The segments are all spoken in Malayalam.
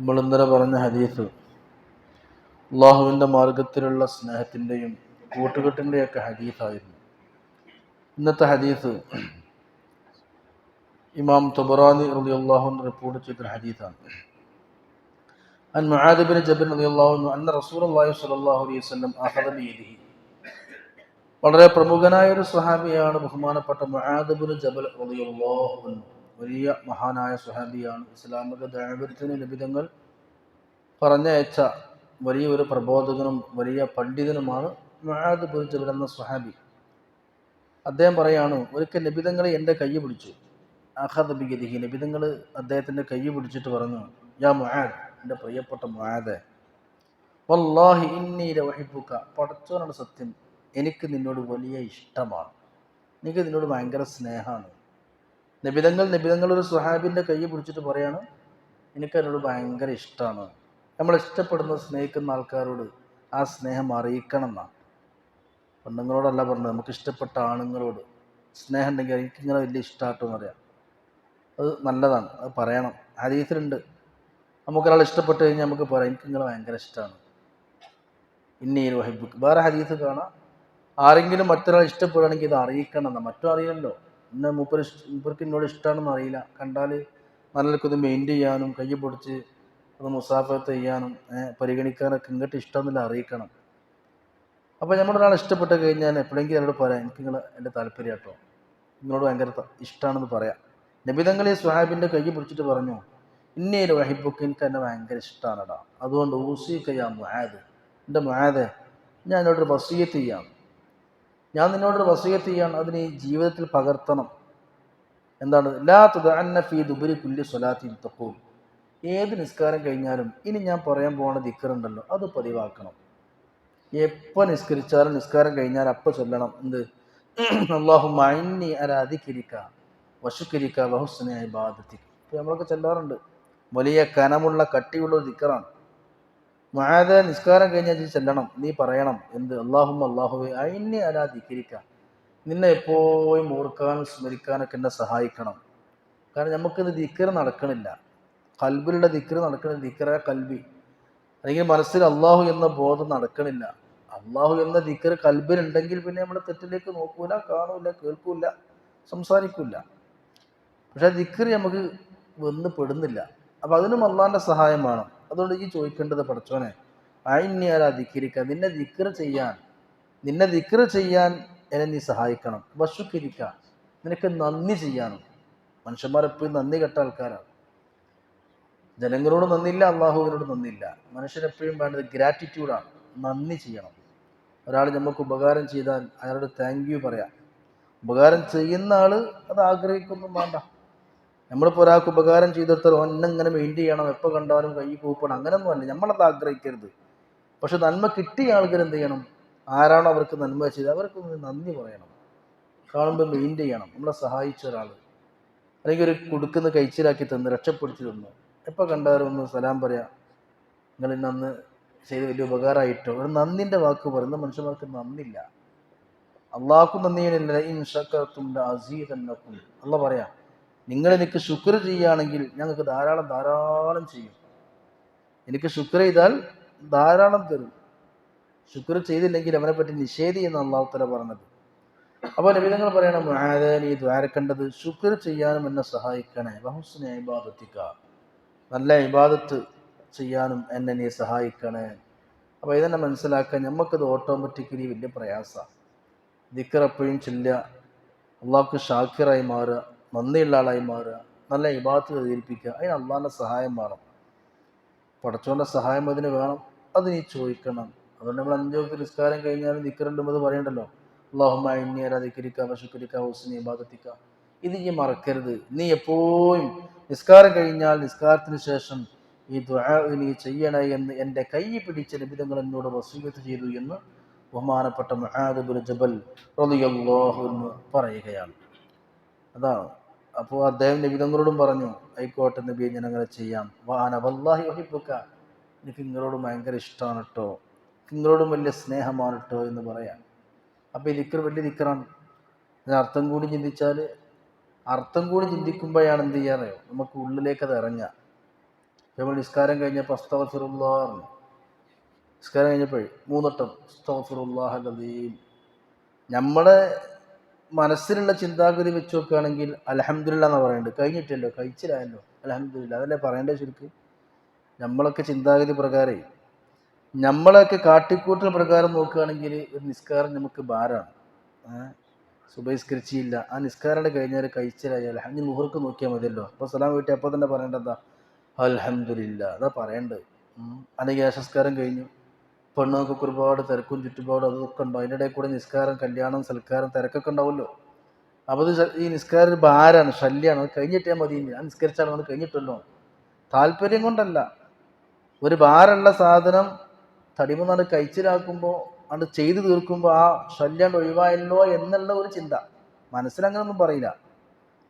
നമ്മൾ ഇന്നലെ പറഞ്ഞ ഹദീസ് അള്ളാഹുവിൻ്റെ മാർഗത്തിലുള്ള സ്നേഹത്തിൻ്റെയും കൂട്ടുകെട്ടിൻ്റെയൊക്കെ ഹദീസായിരുന്നു ഇന്നത്തെ ഹദീസ് ഇമാം തുബറാനി റലി അള്ളാഹു റിപ്പോർട്ട് ചെയ്ത ഹദീസാണ് عن معاذ بن جبل رضي الله عنه أن رسول الله صلى الله عليه وسلم أخذ بيده വളരെ പ്രമുഖനായ ഒരു സ്വഹാബിയാണ് ബഹുമാനപ്പെട്ട മുആദബിന് ജബൽ റളിയല്ലാഹു അൻഹു വലിയ മഹാനായ സ്വഹാബിയാണ്. ഇസ്ലാമിക ദാവത്തിന് ലഭിതങ്ങൾ പറഞ്ഞയച്ച വലിയ ഒരു പ്രബോധകനും വലിയ പണ്ഡിതനുമാണ് ബിൻ ജബൽ എന്ന സ്വഹാബി. അദ്ദേഹം പറയാണ് ഒരിക്കൽ ലഭിതങ്ങളെ എന്റെ കൈ പിടിച്ചു. അഹദ് ബിഗദിഹി. ലഭിതങ്ങൾ അദ്ദേഹത്തിന്റെ കൈ പിടിച്ചിട്ട് പറഞ്ഞു യാ മുആദ് എന്റെ പ്രിയപ്പെട്ട മുആദെ വല്ലാഹി ഇന്നി ലവഹിബുക പഠിച്ചവനുള്ള സത്യം. എനിക്ക് നിന്നോട് വലിയ ഇഷ്ടമാണ്. എനിക്ക് നിന്നോട് ഭയങ്കര സ്നേഹമാണ്. നബിതങ്ങൾ നിബിതങ്ങൾ ഒരു സുഹാബിന്റെ കൈ പിടിച്ചിട്ട് പറയാണ് എനിക്ക് അതിനോട് ഭയങ്കര ഇഷ്ടമാണ് നമ്മൾ ഇഷ്ടപ്പെടുന്ന സ്നേഹിക്കുന്ന ആൾക്കാരോട് ആ സ്നേഹം അറിയിക്കണം എന്നാണ് പെണ്ണുങ്ങളോടല്ല പറഞ്ഞത് നമുക്ക് ഇഷ്ടപ്പെട്ട ആണുങ്ങളോട് സ്നേഹം ഉണ്ടെങ്കിൽ എനിക്ക് ഇങ്ങനെ വലിയ ഇഷ്ടമാട്ടോ എന്നറിയാം അത് നല്ലതാണ് അത് പറയണം. ഹദീസിലുണ്ട് നമുക്കൊരാൾ ഇഷ്ടപ്പെട്ട് കഴിഞ്ഞാൽ നമുക്ക് പറയാം എനിക്ക് നിങ്ങളെ ഭയങ്കര ഇഷ്ടമാണ് ഇന്നീ വഹിബുക്ക്. വേറെ ഹദീസ് കാണാം ആരെങ്കിലും മറ്റൊരാൾ ഇഷ്ടപ്പെടുകയാണെങ്കിൽ ഇത് അറിയിക്കണം മറ്റും അറിയില്ലല്ലോ. ഇന്ന മൂപ്പർ മൂപ്പർക്ക് എന്നോട് ഇഷ്ടമാണെന്ന് അറിയില്ല. കണ്ടാൽ നല്ലതൊക്കെ ഇത് മെയിന്റ് ചെയ്യാനും കൈ പൊടിച്ച് അത് മുസാഫത്ത് ചെയ്യാനും പരിഗണിക്കാനൊക്കെ ഇങ്ങോട്ട് ഇഷ്ടമെന്നില്ല അറിയിക്കണം. അപ്പോൾ നമ്മളൊരാൾ ഇഷ്ടപ്പെട്ട് കഴിഞ്ഞാൽ എപ്പോഴെങ്കിലും എന്നോട് പറയാം എനിക്ക് നിങ്ങൾ എന്റെ താല്പര്യം കേട്ടോ നിങ്ങളോട് ഭയങ്കര ഇഷ്ടമാണെന്ന് പറയാം. നബിതങ്ങളെ സുഹാബിന്റെ കൈ പിടിച്ചിട്ട് പറഞ്ഞു ഇന്നേ വഹിബുക്ക് എനിക്ക് എന്നെ ഭയങ്കര ഇഷ്ടമാണടാ അതുകൊണ്ട് ഊസി കയ്യാ മുഹാദ് എന്റെ മുഹാദെ ഞാൻ എന്നോടൊരു വസീയത്ത് ചെയ്യാം. ഞാൻ നിന്നോടൊരു വസീയത്ത് ചെയ്യാൻ അതിനെ ജീവിതത്തിൽ പകർത്തണം. എന്താണ്? ലാ ഫീ ദുബരി കുല്ലി ഏത് നിസ്കാരം കഴിഞ്ഞാലും ഇനി ഞാൻ പറയാൻ പോകുന്ന ദിക്കറുണ്ടല്ലോ അത് പതിവാക്കണം. എപ്പോൾ നിസ്കരിച്ചാലും നിസ്കാരം കഴിഞ്ഞാൽ അപ്പം ചൊല്ലണം. എന്ത്? അള്ളാഹു മൈന്നി അരാധിക്കിരിക്ക വശുക്കിരിക്ക വഹുസ്ന ഇബാദത്തി ഇപ്പം നമ്മളൊക്കെ ചെല്ലാറുണ്ട്. വലിയ കനമുള്ള കട്ടിയുള്ള ദിക്കറാണ്. മഴ നിസ്കാരം കഴിഞ്ഞാൽ ചെല്ലണം. നീ പറയണം. എന്ത്? അള്ളാഹും അള്ളാഹുവെ അലാ ധിക്കരിക്ക നിന്നെ എപ്പോഴും ഓർക്കാനും സ്മരിക്കാനൊക്കെ എന്നെ സഹായിക്കണം. കാരണം നമുക്കിത് ദിക്കർ നടക്കണില്ല. കൽബിലുള്ള ദിക്കർ നടക്കണില്ല. ദിക്കറ കൽബി. അല്ലെങ്കിൽ മനസ്സിൽ അള്ളാഹു എന്ന ബോധം നടക്കണില്ല. അള്ളാഹു എന്ന ദിക്കർ കൽബിലുണ്ടെങ്കിൽ പിന്നെ നമ്മൾ തെറ്റിലേക്ക് നോക്കൂല കാണൂല കേൾക്കൂല സംസാരിക്കൂല. പക്ഷെ ദിക്കർ നമുക്ക് വന്ന് പെടുന്നില്ല. അപ്പം അതിനും അള്ളാഹിന്റെ സഹായം വേണം. അതുകൊണ്ട് ഈ ചോദിക്കേണ്ടത് പഠിച്ചോനെ അയിന്യാരാ ധിക്കിരിക്ക നിന്നെ ദിക്കർ ചെയ്യാൻ നിന്നെ ദിക്കർ ചെയ്യാൻ എന്നെ നീ സഹായിക്കണം. വശുക്കിരിക്ക നിനക്ക് നന്ദി ചെയ്യാനും. മനുഷ്യന്മാരെപ്പോഴും നന്ദി കെട്ട ആൾക്കാരാണ്. ജനങ്ങളോട് നന്ദിയില്ല അള്ളാഹുവിനോട് നന്ദിയില്ല. മനുഷ്യനെപ്പോഴും വേണ്ടത് ഗ്രാറ്റിറ്റ്യൂഡാണ് നന്ദി ചെയ്യണം. ഒരാൾ നമുക്ക് ഉപകാരം ചെയ്താൽ അയാളോട് താങ്ക് യു പറയാം. ഉപകാരം ചെയ്യുന്ന ആൾ അത് ആഗ്രഹിക്കൊന്നും വേണ്ട. നമ്മളിപ്പോൾ ഒരാൾക്ക് ഉപകാരം ചെയ്തെടുത്താൽ ഒന്നിങ്ങനെ മെയിന്റ് ചെയ്യണം എപ്പോൾ കണ്ടാലും കൈ കൂപ്പണം അങ്ങനെയൊന്നും അല്ല. നമ്മളത് ആഗ്രഹിക്കരുത്. പക്ഷെ നന്മ കിട്ടിയ ആൾക്കാർ എന്ത് ചെയ്യണം? ആരാണോ അവർക്ക് നന്മ ചെയ്തത് അവർക്ക് നന്ദി പറയണം. കാണുമ്പോൾ മെയിന്റ് ചെയ്യണം. നമ്മളെ സഹായിച്ച ഒരാൾ. അല്ലെങ്കിൽ ഒരു കൊടുക്കുന്ന കഴിച്ചിലാക്കി തന്ന് രക്ഷപ്പെടുത്തി തന്നു എപ്പോൾ കണ്ടാലും ഒന്ന് സലാം പറയാം നിങ്ങൾ ഇന്നന്ന് ചെയ്ത് വലിയ ഉപകാരമായിട്ടോ? ഒരു നന്ദിന്റെ വാക്ക് പറയുന്ന മനുഷ്യന്മാർക്ക് നന്ദില്ല അള്ളാഹ്ക്കും നന്ദിയില്ല ഇൻഷക്കും അസീതന്നക്കും അല്ല പറയാം നിങ്ങൾ എനിക്ക് ശുക്ർ ചെയ്യുകയാണെങ്കിൽ ഞങ്ങൾക്ക് ധാരാളം ധാരാളം ചെയ്യും. എനിക്ക് ശുക്ർ ചെയ്താൽ ധാരാളം തരും. ശുക്ർ ചെയ്തില്ലെങ്കിൽ അവനെ പറ്റി നിഷേധി എന്ന് അള്ളാഹുത്തല തല പറഞ്ഞത്. അപ്പോൾ നിങ്ങൾ പറയണം ഈ നീ ദ്വാരക്കേണ്ടത് ശുക്ർ ചെയ്യാനും എന്നെ സഹായിക്കണേ. ബഹുസ്നെ ഇബാദത്തിക്ക. നല്ല ഇബാദത്ത് ചെയ്യാനും എന്നെ നീ സഹായിക്കണേ. അപ്പോൾ ഇതെന്നെ മനസ്സിലാക്കാൻ നമുക്കത് ഓട്ടോമാറ്റിക്കലി വലിയ പ്രയാസമാണ് ദിക്കർ എപ്പോഴും ചില്ല. അള്ളാഹ്ക്ക് ഷാക്കിറായി മാറുക. നന്ദിയുള്ള ആളായി മാറുക നല്ല ഇബാദത്ത് പ്രചരിപ്പിക്കുക അതിന് അള്ളാഹിന്റെ സഹായം വേണം. പടച്ചോന്റെ സഹായം അതിന് വേണം. അത് നീ ചോദിക്കണം. അതുകൊണ്ട് നമ്മൾ അഞ്ചോ നിസ്കാരം കഴിഞ്ഞാലും ദിക്കറുണ്ടുമ്പോൾ അത് പറയണ്ടല്ലോ. അള്ളാഹുമാ ദിക്കരിക്ക വശുക്കരിക്ക ഹുസ്നി ഇബാദത്തിക്ക. ഇത് നീ മറക്കരുത്. നീ എപ്പോഴും നിസ്കാരം കഴിഞ്ഞാൽ നിസ്കാരത്തിന് ശേഷം ഈ ദുആ നീ ചെയ്യണേ എന്ന് എന്റെ കൈ പിടിച്ച ലഭിതങ്ങൾ എന്നോട് വസീകത്ത് ചെയ്തു എന്ന് ബഹുമാനപ്പെട്ട മഹാദബുൽ ജബൽ റളിയല്ലാഹു എന്ന് പറയുകയാണ്. അതാണ് അപ്പോൾ അദ്ദേഹം നബിതങ്ങളോടും പറഞ്ഞു ആയിക്കോട്ടെ നബിയെ ഞാൻ അങ്ങനെ ചെയ്യാം. വാന വല്ലാഹി വഹിബുക്ക എനിക്ക് നിങ്ങളോട് ഭയങ്കര ഇഷ്ടമാണ് കേട്ടോ നിങ്ങളോടും വലിയ സ്നേഹമാണ് കേട്ടോ എന്ന് പറയാം. അപ്പോൾ ഈ ദിക്കർ വലിയ ദിക്കറാണ് ഇതിനർത്ഥം കൂടി ചിന്തിച്ചാൽ അർത്ഥം കൂടി ചിന്തിക്കുമ്പോഴാണ് എന്ത് ചെയ്യാറിയോ നമുക്ക് ഉള്ളിലേക്ക് അത് ഇറങ്ങുക. നമ്മൾ നിസ്കാരം കഴിഞ്ഞപ്പോൾ അസ്തഫിറുല്ലാ നിസ്കാരം കഴിഞ്ഞപ്പോഴേ മൂന്നട്ടം അസ്തഫിറുല്ലാഹീം നമ്മുടെ മനസ്സിലുള്ള ചിന്താഗതി വെച്ച് നോക്കുകയാണെങ്കിൽ അലഹമില്ല എന്ന് പറയുന്നുണ്ട് കഴിഞ്ഞിട്ടല്ലോ കഴിച്ചില്ലായല്ലോ അലഹമില്ല അതല്ലേ പറയേണ്ടത് ശരിക്ക്? നമ്മളൊക്കെ ചിന്താഗതി പ്രകാരേ നമ്മളൊക്കെ കാട്ടിക്കൂട്ടൽ പ്രകാരം നോക്കുകയാണെങ്കിൽ ഒരു നിസ്കാരം നമുക്ക് ഭാരമാണ്. സുബഹിസ്കരിച്ചില്ല. ആ നിസ്കാരം കഴിഞ്ഞാൽ കഴിച്ചിലായി അലഹമ്മദ് മുഹർക്ക് നോക്കിയാൽ മതിയല്ലോ. അപ്പോൾ സലാം വീട്ടി അപ്പോൾ തന്നെ പറയേണ്ടത് എന്താ? അതാ പറയേണ്ടത് അല്ലെങ്കിൽ ആ സംസ്കാരം കഴിഞ്ഞു. പെണ്ണുങ്ങൾക്ക് ഒരുപാട് തിരക്കും ചുറ്റുപാടും അതൊക്കെ ഉണ്ടാവും. അതിന്റെ ഇടയിൽ കൂടെ നിസ്കാരം കല്യാണം സൽക്കാരം തിരക്കൊക്കെ ഉണ്ടാവുമല്ലോ. അപ്പോൾ അത് ഈ നിസ്കാരം ഒരു ഭാരമാണ് ശല്യമാണ് അത് കഴിഞ്ഞിട്ടേ മതി. ആ നിസ്കരിച്ചാൽ അത് കഴിഞ്ഞിട്ടല്ലോ. താല്പര്യം കൊണ്ടല്ല. ഒരു ഭാരമുള്ള സാധനം തടിമന്നാണ് കഴിച്ചിലാക്കുമ്പോൾ അത് ചെയ്തു തീർക്കുമ്പോൾ ആ ശല്യം ഒഴിവായല്ലോ എന്നുള്ള ഒരു ചിന്ത. മനസ്സിലങ്ങനൊന്നും പറയില്ല.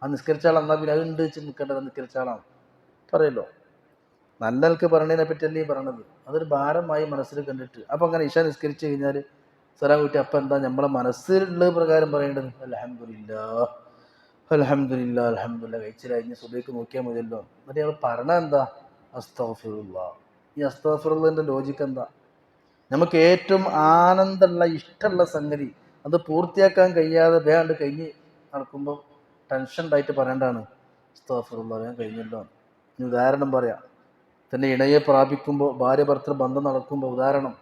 ആ നിസ്കരിച്ചാൽ എന്നാൽ പിന്നെ അതുണ്ട് നിൽക്കേണ്ടത് നിസ്കരിച്ചാളാണ് പറയല്ലോ. നല്ല നിലയ്ക്ക് പറയണതിനെ പറ്റിയല്ലേ ഈ പറയണത്? അതൊരു ഭാരമായി മനസ്സിൽ കണ്ടിട്ട്. അപ്പം അങ്ങനെ ഇഷ നിസ്കരിച്ച് കഴിഞ്ഞാൽ സലാം കുട്ടി അപ്പം എന്താ നമ്മളെ മനസ്സിലുള്ള പ്രകാരം പറയേണ്ടത്? അലഹമില്ല അലഹമില്ല അലഹമില്ല കഴിച്ചു കഴിഞ്ഞ് സുബൈക്ക് നോക്കിയാൽ മതിയല്ലോ. എന്നിട്ട് ഞങ്ങൾ പറഞ്ഞ എന്താ? അസ്തഫുള്ള ഈ അസ്തഫിറുള്ളതിന്റെ ലോജിക്ക് എന്താ? നമുക്ക് ഏറ്റവും ആനന്ദമുള്ള ഇഷ്ടമുള്ള സംഗതി അത് പൂർത്തിയാക്കാൻ കഴിയാതെ വേണ്ട കഴിഞ്ഞ് നടക്കുമ്പോൾ ടെൻഷൻ ഉണ്ടായിട്ട് പറയേണ്ടതാണ്. അസ്തഫിറുള്ള ഞാൻ കഴിഞ്ഞല്ലോ. ഉദാഹരണം പറയാം. തന്റെ ഇണയെ പ്രാപിക്കുമ്പോൾ ഭാര്യ ഭർത്തൃ ബന്ധം നടക്കുമ്പോൾ ഉദാഹരണം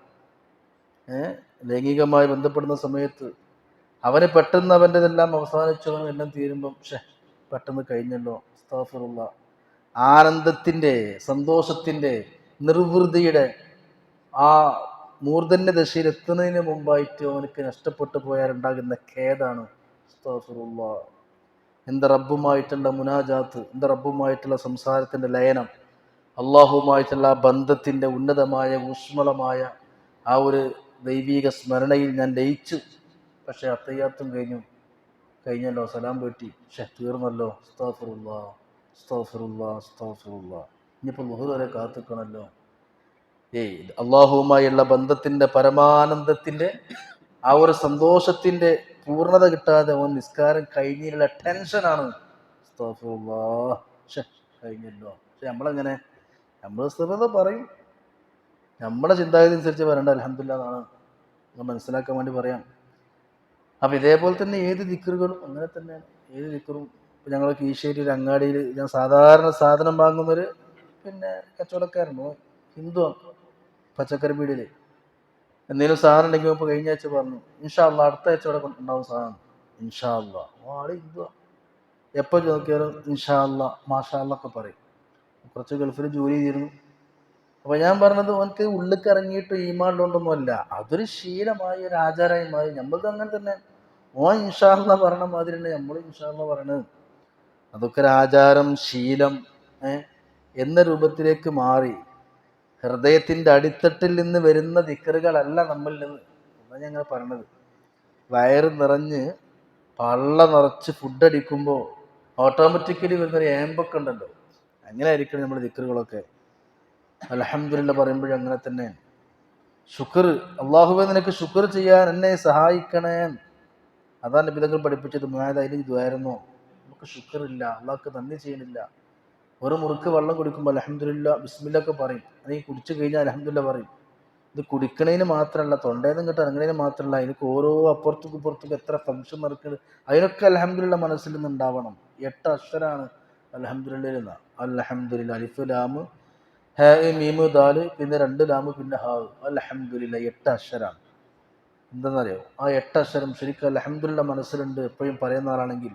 ലൈംഗികമായി ബന്ധപ്പെടുന്ന സമയത്ത് അവന് പെട്ടെന്ന് അവന്റെതെല്ലാം അവസാനിച്ചു എല്ലാം തീരുമ്പം ഷേ പെട്ടെന്ന് കഴിഞ്ഞല്ലോ അസ്താഫിറുള്ള. ആനന്ദത്തിന്റെ സന്തോഷത്തിന്റെ നിർവൃതിയുടെ ആ മൂർധന്യ ദശയിൽ എത്തുന്നതിന് മുമ്പായിട്ട് അവനക്ക് നഷ്ടപ്പെട്ടു പോയാലുണ്ടാകുന്ന ഖേദാണ് അസ്താഫിറുള്ള. എന്റെ റബ്ബുമായിട്ടുള്ള മുനാജാത്ത് എന്റെ റബ്ബുമായിട്ടുള്ള സംസാരത്തിന്റെ ലയനം. അള്ളാഹുമായിട്ടുള്ള ബന്ധത്തിന്റെ ഉന്നതമായ ഊഷ്മളമായ ആ ഒരു ദൈവീക സ്മരണയിൽ ഞാൻ ലയിച്ചു. പക്ഷേ അത്തയ്യാത്തും കഴിഞ്ഞു. കഴിഞ്ഞല്ലോ സലാം പേട്ടി പക്ഷെ തീർന്നല്ലോ. സ്താഫിറുള്ള ഇനിയിപ്പോൾ മുഹർ വരെ കാത്തുക്കണല്ലോ. ഏയ് അള്ളാഹുവുമായുള്ള ബന്ധത്തിന്റെ പരമാനന്ദത്തിന്റെ ആ ഒരു സന്തോഷത്തിന്റെ പൂർണത കിട്ടാതെ അവൻ നിസ്കാരം കഴിഞ്ഞിട്ടുള്ള ടെൻഷനാണ്. പക്ഷെ കഴിഞ്ഞല്ലോ. പക്ഷെ നമ്മളെങ്ങനെ നമ്മൾ സ്ഥിരത പറയും. നമ്മുടെ ചിന്താഗതി അനുസരിച്ച് വരണ്ട അലഹമില്ല എന്നാണ് നമ്മൾ മനസ്സിലാക്കാൻ വേണ്ടി പറയാം. അപ്പം ഇതേപോലെ തന്നെ ഏത് ദിക്കറുകളും അങ്ങനെ തന്നെ ഏത് ദിക്കറും ഇപ്പം ഞങ്ങൾ കീശ്ശേരി ഒരു അങ്ങാടിയിൽ ഞാൻ സാധാരണ സാധനം വാങ്ങുന്നൊരു പിന്നെ കച്ചവടക്കാരുണ്ട് ഹിന്ദുവാണ് പച്ചക്കറി പീടിയിൽ എന്തെങ്കിലും സാധനം ഉണ്ടെങ്കിൽ ഇപ്പോൾ കഴിഞ്ഞ ആഴ്ച പറഞ്ഞു ഇൻഷാ അള്ളാ അടുത്ത ആഴ്ച ഇവിടെ ഉണ്ടാവും സാധനം. ഇൻഷാ അള്ളാ ആൾ ഹിന്ദുവാ. എപ്പോൾ നോക്കിയാലും ഇൻഷാ അള്ളാ മാഷാ അള്ളാ ഒക്കെ പറയും. കുറച്ച് ഗൾഫിൽ ജോലി ചെയ്തിരുന്നു. അപ്പൊ ഞാൻ പറഞ്ഞത് അവനക്ക് ഉള്ളിക്ക് ഇറങ്ങിയിട്ട് ഈമാണ്ടിലൊണ്ടൊന്നുമല്ല അതൊരു ശീലമായി ഒരു ആചാരമായി മാറി. നമ്മൾക്ക് അങ്ങനെ തന്നെ. ഓൻ ഇൻഷാള്ള പറഞ്ഞ മാതിരി തന്നെ നമ്മൾ ഇൻഷാള്ള പറയണത്. അതൊക്കെ ഒരു ആചാരം ശീലം എന്ന രൂപത്തിലേക്ക് മാറി. ഹൃദയത്തിന്റെ അടിത്തട്ടിൽ നിന്ന് വരുന്ന ദിക്കറുകളല്ല നമ്മളിൽ നിന്ന്. അതാ ഞങ്ങൾ പറയണത്. വയറ് നിറഞ്ഞ് പള്ള നിറച്ച് ഫുഡ് അടിക്കുമ്പോൾ ഓട്ടോമാറ്റിക്കലി വരുന്നൊരു ഏമ്പൊക്കെ ഉണ്ടല്ലോ. അങ്ങനെ ആയിരിക്കണം നമ്മുടെ ദിക്കറുകളൊക്കെ അലഹമില്ല പറയുമ്പോഴും അങ്ങനെ തന്നെ. ശുക്ർ അള്ളാഹുബെ നിനക്ക് ശുക്ർ ചെയ്യാൻ എന്നെ സഹായിക്കണേ. അതാണ് നബിതങ്ങൾ പഠിപ്പിച്ചത്. മുനായത് അതിന് ഇതുമായിരുന്നോ നമുക്ക് ശുക്ർ ഇല്ല അള്ളാഹ്ക്ക് നന്ദി ചെയ്യുന്നില്ല ഒരു മുറുക്ക് വെള്ളം കുടിക്കുമ്പോൾ അലഹമില്ല ബിസ്മില്ല ഒക്കെ പറയും. അല്ലെങ്കിൽ കുടിച്ചു കഴിഞ്ഞാൽ അലഹമില്ല പറയും. ഇത് കുടിക്കണതിന് മാത്രമല്ല തൊണ്ടയിൽ നിന്ന് കിട്ടും മാത്രമല്ല അതിന് ഓരോ അപ്പുറത്തേക്കും പുറത്തേക്ക് എത്ര ഫംഗ്ഷൻ നടക്കുന്നത് അതിനൊക്കെ അലഹമില്ല മനസ്സിൽ നിന്ന് ഉണ്ടാവണം. എട്ട് അക്ഷരാണ് അലഹമില്ല അലഹമില്ല അലിഫ് ലാമ്. ഹേ ദാൽ പിന്നെ രണ്ട് ലാമ് പിന്നെ ഹാവ് അലഹമില്ല എട്ട് അക്ഷരാണ്. എന്താണെന്നറിയോ ആ എട്ട് അക്ഷരം ശരിക്കും അലഹമില്ല മനസ്സിലുണ്ട്. എപ്പോഴും പറയുന്ന ആളാണെങ്കിൽ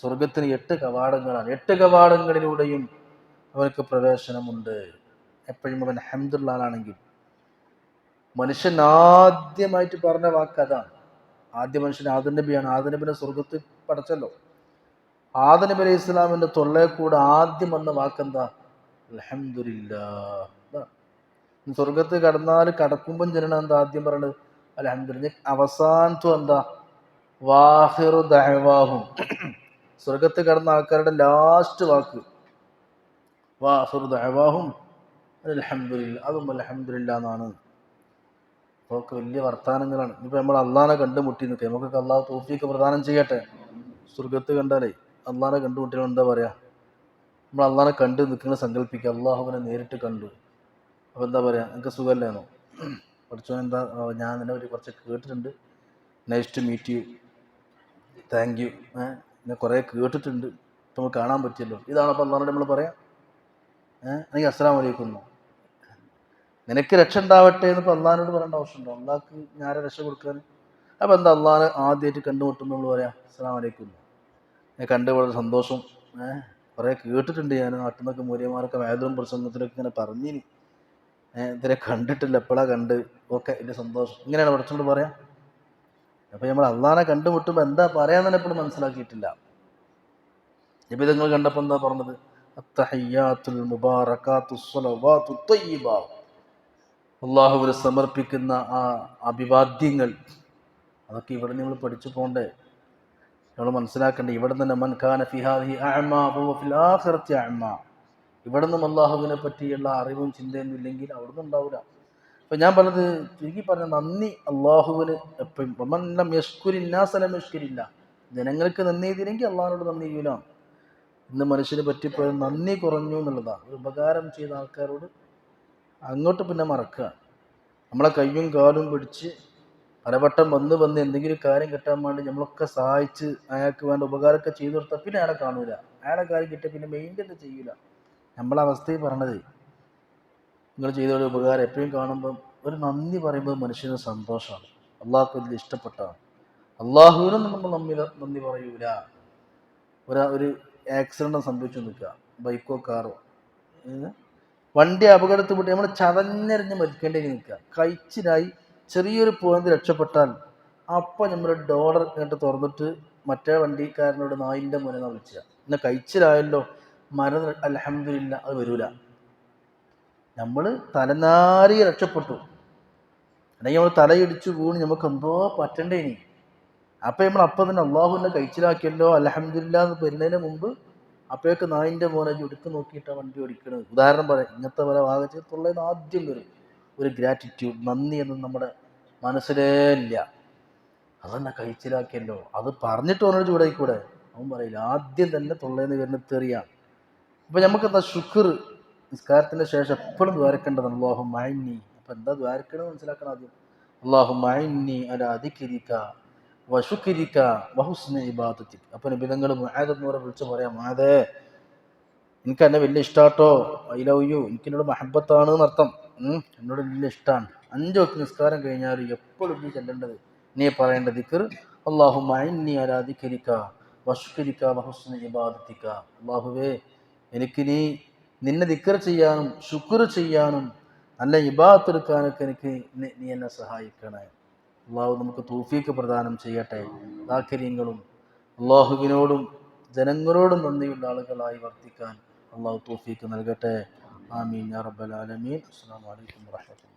സ്വർഗത്തിന് എട്ട് കവാടങ്ങളാണ്. എട്ട് കവാടങ്ങളിലൂടെയും അവർക്ക് പ്രവേശനമുണ്ട്. എപ്പോഴും അവൻ അഹമ്മദുള്ള ആളാണെങ്കിൽ. മനുഷ്യൻ ആദ്യമായിട്ട് പറഞ്ഞ വാക്ക് അതാണ്. ആദ്യ മനുഷ്യൻ ആദനബിയാണ് നബിയാണ്. ആദം നബിനെ സ്വർഗത്തിൽ പടച്ചല്ലോ. ആദം നബി അലൈഹി തൊള്ളയിൽ കൂടെ ആദ്യം വന്ന വാക്കെന്താ? അലഹമില്ല സ്വർഗത്ത് കടന്നാൽ കടക്കുമ്പം ജനനം എന്താ ആദ്യം പറയണത്? അലഹമില്ല അവസാനത്തും എന്താ? വാഹിറു ദഹവാഹും സ്വർഗത്ത് കടന്ന ആൾക്കാരുടെ ലാസ്റ്റ് വാക്ക്. വാഹിറു ദഹവാഹും അലഹമില്ല അതും അലഹമില്ല എന്നാണ്. അതൊക്കെ വലിയ വർത്തമാനങ്ങളാണ് ഇപ്പം നമ്മൾ അള്ളാഹാനെ കണ്ടുമുട്ടി നിൽക്കുക. നമുക്കൊക്കെ അള്ളാഹ് തോഫിക്ക് പ്രദാനം ചെയ്യട്ടെ? സ്വർഗത്ത് കണ്ടാലേ. അള്ളാനെ കണ്ടുമുട്ടിയാൽ എന്താ പറയാ? നമ്മൾ അള്ളഹാനെ കണ്ട് നിൽക്കുന്ന സങ്കല്പിക്കുക. അള്ളാഹുവിനെ നേരിട്ട് കണ്ടു. അപ്പോൾ എന്താ പറയുക നിങ്ങൾക്ക് സുഖമല്ലേന്നോ പഠിച്ചോ എന്താ? ഞാൻ നിന്നെ ഒരു കുറച്ച് കേട്ടിട്ടുണ്ട്. Nice to meet you thank you ഏഹ് എന്നെ കുറേ കേട്ടിട്ടുണ്ട്. നമ്മൾ കാണാൻ പറ്റിയല്ലോ. ഇതാണ് അപ്പോൾ അള്ളാഹിനോട് നമ്മൾ പറയാം. ഏഹ് എനിക്ക് അസ്സലാം വലൈക്കും എന്നോ? നിനക്ക് രക്ഷ ഉണ്ടാവട്ടെ എന്ന് ഇപ്പോൾ അള്ളാഹിനോട് പറയേണ്ട ആവശ്യമുണ്ടോ? അള്ളാഹ്ക്ക് ഞാരെ രക്ഷ കൊടുക്കാൻ. അപ്പോൾ എന്താ അള്ളാഹിനെ ആദ്യമായിട്ട് കണ്ടുമുട്ടുമ്പോൾ നമ്മൾ പറയാം? അസ്സലാം വലൈക്കും എന്ന്. ഞാൻ കണ്ട് വളരെ സന്തോഷം. കുറേ കേട്ടിട്ടുണ്ട് ഞാൻ നാട്ടിൽ നിന്നൊക്കെ മൂര്യന്മാരൊക്കെ വേദവും പ്രസംഗത്തിലൊക്കെ ഇങ്ങനെ പറഞ്ഞിനി. ഇതുവരെ കണ്ടിട്ടില്ല എപ്പോഴാണ് കണ്ട്? ഓക്കെ എന്റെ സന്തോഷം. ഇങ്ങനെയാണ് പഠിച്ചോണ്ട് പറയാം. അപ്പോൾ നമ്മൾ അള്ളാനെ കണ്ടുമുട്ടുമ്പോൾ എന്താ പറയാൻ തന്നെ എപ്പോഴും മനസ്സിലാക്കിയിട്ടില്ല. നിബിധങ്ങൾ കണ്ടപ്പോൾ എന്താ പറഞ്ഞത്? അത്തഹയ്യാത്തുൽ മുബാറക്കാത്തു സ്വലവാത്തു സമർപ്പിക്കുന്ന ആ അഭിവാദ്യങ്ങൾ. അതൊക്കെ ഇവിടെ നിങ്ങൾ പഠിച്ചു പോണ്ടേ? നമ്മൾ മനസ്സിലാക്കേണ്ട ഇവിടെ തന്നെ മൻ ഖാന ഫിൽ ആഖിറത്തി അഅ്മാ. ഇവിടെ നിന്നും അള്ളാഹുവിനെ പറ്റിയുള്ള അറിവും ചിന്തയൊന്നും ഇല്ലെങ്കിൽ അവിടെ നിന്നും ഉണ്ടാവില്ല അപ്പൊ ഞാൻ പറഞ്ഞത് ചുരുക്കി പറഞ്ഞ നന്ദി അള്ളാഹുവിന് എപ്പോഴും. യഷ്കുരില്ല യഷ്കുരില്ലാസലം യഷ്കുരില്ല. ജനങ്ങൾക്ക് നന്ദി ചെയ്തില്ലെങ്കിൽ അള്ളാഹിനോട് നന്ദി ചെയ്യൂല. ഇന്ന് മനുഷ്യന് പറ്റിപ്പോയത് നന്ദി കുറഞ്ഞു എന്നുള്ളതാണ്. ഒരു ഉപകാരം ചെയ്ത ആൾക്കാരോട് അങ്ങോട്ട് പിന്നെ മറക്കുക. നമ്മളെ കയ്യും കാലും പിടിച്ച് പലവട്ടം വന്ന് വന്ന് എന്തെങ്കിലും കാര്യം കിട്ടാൻ വേണ്ടി നമ്മളൊക്കെ സഹായിച്ച് അയാൾക്ക് വേണ്ട ഉപകാരമൊക്കെ ചെയ്തു കൊടുത്താൽ പിന്നെ അയാളെ കാണൂല. അയാളെ കാര്യം കിട്ടിയ പിന്നെ മെയിന്റെയിൻ ചെയ്യൂല. നമ്മളെ അവസ്ഥയിൽ പറഞ്ഞത് നിങ്ങൾ ചെയ്ത ഒരു ഉപകാരം എപ്പോഴും കാണുമ്പം ഒരു നന്ദി പറയുമ്പോൾ മനുഷ്യന് സന്തോഷമാണ്. അള്ളാഹു വലിയ ഇഷ്ടപ്പെട്ടാണ്. അള്ളാഹുവിനും നമ്മൾ നന്ദി നന്ദി പറയൂല. ഒരു ഒരു ആക്സിഡന്റ് സംഭവിച്ചു നിൽക്കുക. ബൈക്കോ കാറോ വണ്ടി അപകടത്തിൽപ്പെട്ട് നമ്മൾ ചതഞ്ഞെറിഞ്ഞ് മരിക്കേണ്ടി നിൽക്കുക. കഴിച്ചിലായി ചെറിയൊരു പോയിന്റ് രക്ഷപ്പെട്ടാൽ അപ്പം നമ്മൾ ഡോളർ കേട്ട് തുറന്നിട്ട് മറ്റേ വണ്ടിക്കാരനോട് നായിന്റെ മുന വിളിച്ച. ഇന്ന് കഴിച്ചിലായല്ലോ. മരം അലഹമില്ല അത് വരൂല. നമ്മൾ തലനാരി രക്ഷപ്പെട്ടു. അല്ലെങ്കിൽ നമ്മൾ തലയിടിച്ചു വീണ് നമുക്ക് എന്തോ പറ്റണ്ടേ ഇനി. അപ്പം നമ്മൾ അപ്പം തന്നെ അള്ളാഹുവിനെ കഴിച്ചിലാക്കിയല്ലോ അലഹമില്ല എന്ന് വരുന്നതിന് മുമ്പ് അപ്പോഴൊക്കെ നായിന്റെ മോനെ എടുത്ത് നോക്കിയിട്ടാണ് വണ്ടി ഓടിക്കണത്. ഉദാഹരണം പറയാം ഇങ്ങനത്തെ പല വാഹനത്തുള്ളത് ആദ്യം വരും. ഒരു ഗ്രാറ്റിറ്റ്യൂഡ് നന്ദി എന്നും നമ്മുടെ മനസ്സിലേ ഇല്ല. അതെന്നെ കഴിച്ചിലാക്കിയല്ലോ? അത് പറഞ്ഞിട്ട് അവനോട് ചൂടായിക്കൂടെ അവൻ പറയില്ല ആദ്യം തന്നെ തൊള്ളേന്ന് വരുന്ന തെറിയാണ് അപ്പം നമുക്കെന്താ ശുക്ർ നിസ്കാരത്തിന്റെ ശേഷം എപ്പോഴും ദ്വാരക്കേണ്ടതാണ്. അള്ളാഹു മൈന്നി അപ്പം എന്താ ദ്വാരക്കണമെന്ന് മനസ്സിലാക്കണം ആദ്യം. അള്ളാഹു മൈന്നി അല അതിക്കിരിക്ക വശുക്കിരിക്ക വഹുസ്ന ഇബാദത്തി അപ്പം നിബിധങ്ങൾ മുഹാദെന്ന് പറഞ്ഞ വിളിച്ച് പറയാം മാതേ എനിക്ക് എന്നെ വലിയ ഇഷ്ടാട്ടോ? ഐ ലവ് യു എനിക്ക് എന്നോട് മഹബത്താണ് എന്നർത്ഥം എന്നോട് വലിയ ഇഷ്ടമാണ് അഞ്ച് വക്ക് നിസ്കാരം കഴിഞ്ഞാൽ എപ്പോഴും നീ ചെല്ലേണ്ടത് നീ പറയേണ്ട ദിക്കർ അള്ളാഹു മൈന്നി ആരാധിക്കരിക്ക വഷ്കരിക്ക വശുക്കരിക്ക ബാധിക്ക അള്ളാഹുവേ എനിക്ക് നീ നിന്നെ ദിക്കർ ചെയ്യാനും ശുക്ർ ചെയ്യാനും നല്ല ഇബാത്തെടുക്കാനൊക്കെ എനിക്ക് നീ എന്നെ സഹായിക്കണേ. അള്ളാഹു നമുക്ക് തൂഫീക്ക് പ്രദാനം ചെയ്യട്ടെ. താക്കര്യങ്ങളും അള്ളാഹുവിനോടും ജനങ്ങളോടും നന്ദിയുള്ള ആളുകളായി വർത്തിക്കാൻ അള്ളാഹു തോഫീക്ക് നൽകട്ടെ. ആമീൻ റബ്ബൽ ആലമീൻ. അസ്സലാമു അലൈക്കും വറഹ്മത്തുള്ളാഹി